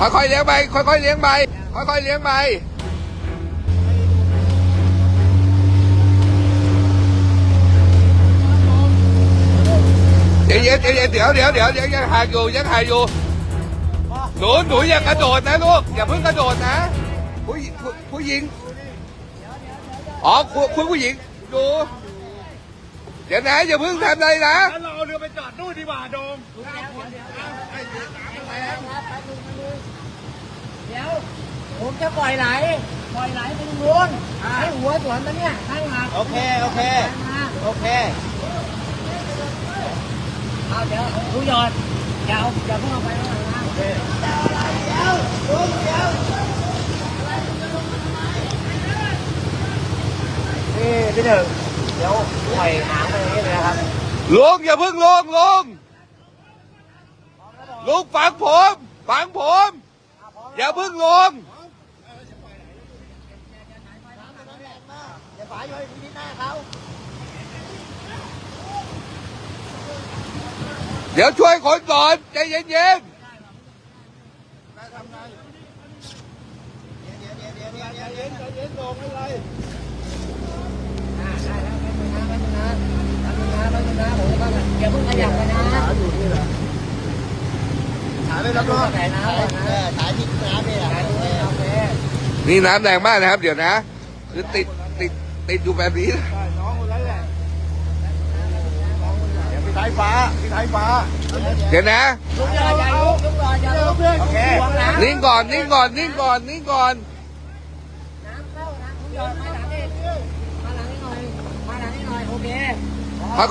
ค่อยๆเลี้ยงไป ค่อยๆเลี้ยงไป ค่อยๆเลี้ยงไปเดี๋ยวเดี๋ยวเดี๋ยวเดี๋ยวเดี๋ยวยังหายอยู่ยังหายอยู่หนูหนูอย่ากระโดดนะลูกอย่าเพิ่งกระโดดนะผู้ผู้ผู้หญิงอ๋อคุณคุณผู้หญิงดู เดี๋ยวนะอย่าเพิ่งทำอะไรนะแล้วเราเอาเรือไปจอดนู่นดีกว่าโดมเดี๋ยว ผมจะปล่อยไหล ปล่อยไหลไปตรงนู้นให้หัวสวนมันเนี่ยข้างหลังโอเคโอเคมาโอเคเอาเดี๋ยวผู้หยอดอย่าเอาอย่าเพิ่งเอาไปข้างหลังนะนี่พี่หนึ่ง เดี๋ยวปล่อยหางไปอย่างนี้เลยนะครับลุงอย่าเพิ่งลงลุงลุงฟังผมฟังผม อย่าเพิ่งลงอย่าฝาโยนที่หน้าเขาเดี๋ยวช่วยคนก่อนใจเย็นอ่าได้แล้ว ไปนะไปนะไปนะไปนะผมก็อย่าเพิ่งขยับไปนะถ่ายไปรับรองถ่ายน้ำถ่ายที่น้ำนี่แหละนี่น้ำแรงมากนะครับ เดี๋ยวนะ คือติดติดติดอยู่แบบนี้นะน้องคนนั้นแหละเดี๋ยวพี่ท้ายฟ้าพี่ท้ายฟ้า เดี๋ยวนะลุกย่าอย่าลุกลุกก่อนโอเคนิ่งก่อนนิ่งก่อนนิ่งก่อนนิ่งก่อนน้ำเข้านะผู้หยอดมาหลัง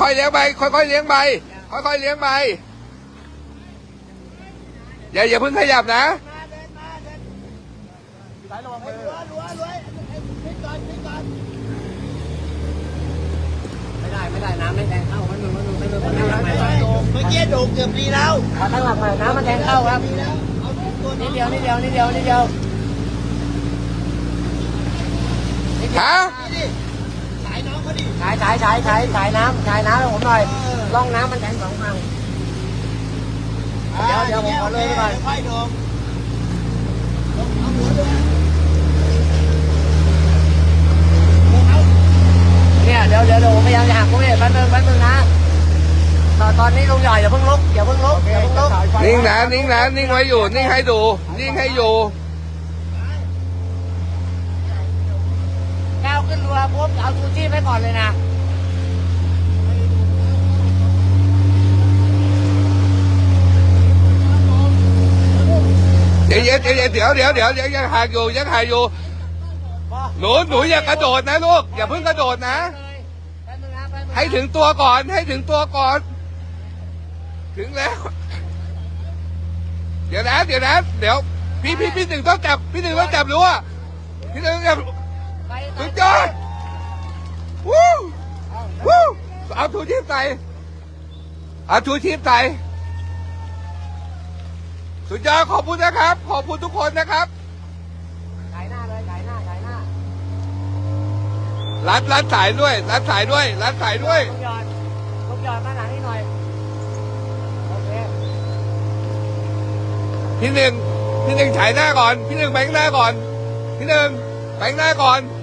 ค่อยๆเลี้ยงไป ค่อยๆเลี้ยงไป ค่อยๆเลี้ยงไป อย่าอย่าเพิ่งขยับนะพี่ท้ายระวังมือไม่ได้ไม่ได้น้ำไม่แทงเข้ามันมึงมันมึงไม่มึงมันตั้งหลักใหม่เมื่อกี้โด่งเกือบรีแล้วขอตั้งหลักใหม่น้ำมันแทงเข้าครับนิดเดียวนิดเดียวนิดเดียวนิดเดียวฮะ ถ่ายน้องเขาดิ ฉายฉายฉายฉายฉายน้ำฉายน้ำให้ผมหน่อยร่องน้ำมันแทงสองฝั่งเดี๋ยวเดี๋ยวผมขอเลยดีกว่าค่อยโด่งเนี่ยเดี๋ยวเดี๋ยวเดี๋ยวผมพยายามจะหักพวกนี้แป๊บนึงแป๊บนึงนะตอนตอนนี้ลุงใหญ่อย่าเพิ่งลุกอย่าเพิ่งลุกอย่าเพิ่งลุกนิ่งนะนิ่งนะนิ่งไว้อยู่นิ่งให้ดูนิ่งให้อยู่ก้าวขึ้นเรือปุ๊บเอาชูชีพไว้ก่อนเลยนะ ดี๋ยวเดี๋ยวเดี๋ยวเดี๋ยวเดี๋ยวเดี๋ยวยังหายอยู่ยังหายอยู่หนูหนูอย่ากระโดดนะลูกอย่าเพิ่งกระโดดนะ ให้ถึงตัวก่อนให้ถึงตัวก่อน ถึงแล้ว เดี๋ยวนะเดี๋ยวนะเดี๋ยวพี่พี่พี่หนึ่งต้องจับพี่หนึ่งต้องจับรู้ว่าพี่หนึ่งจับไปสุดยอดวู้วู้เอาทูชีพใส่เอาทูชีพใส่ สุดยอดขอบคุณนะครับ ขอบคุณทุกคนนะครับถ่ายหน้าเลยถ่ายหน้าถ่ายหน้ารัดรัดสายด้วยรัดสายด้วยรัดสายด้วยลุงหยอดลุงหยอดมาหลังนี่หน่อยโอเคพี่หนึ่งพี่หนึ่งฉายหน้าก่อน พี่หนึ่งแบงหน้าก่อน พี่หนึ่งแบงหน้าก่อนโ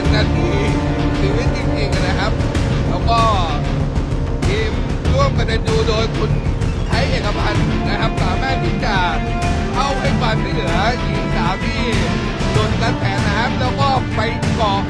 เ็นนาทีชีวิตจริงๆนะครับ แล้วก็ทีมร่วมกันดูโดยคุณไทยเอกพันธ์นะครับ สามารถที่จะเข้าให้ความช่เหลือหญิงสาวที่โดนกระแผลน้ำแล้วก็ไปเกาะ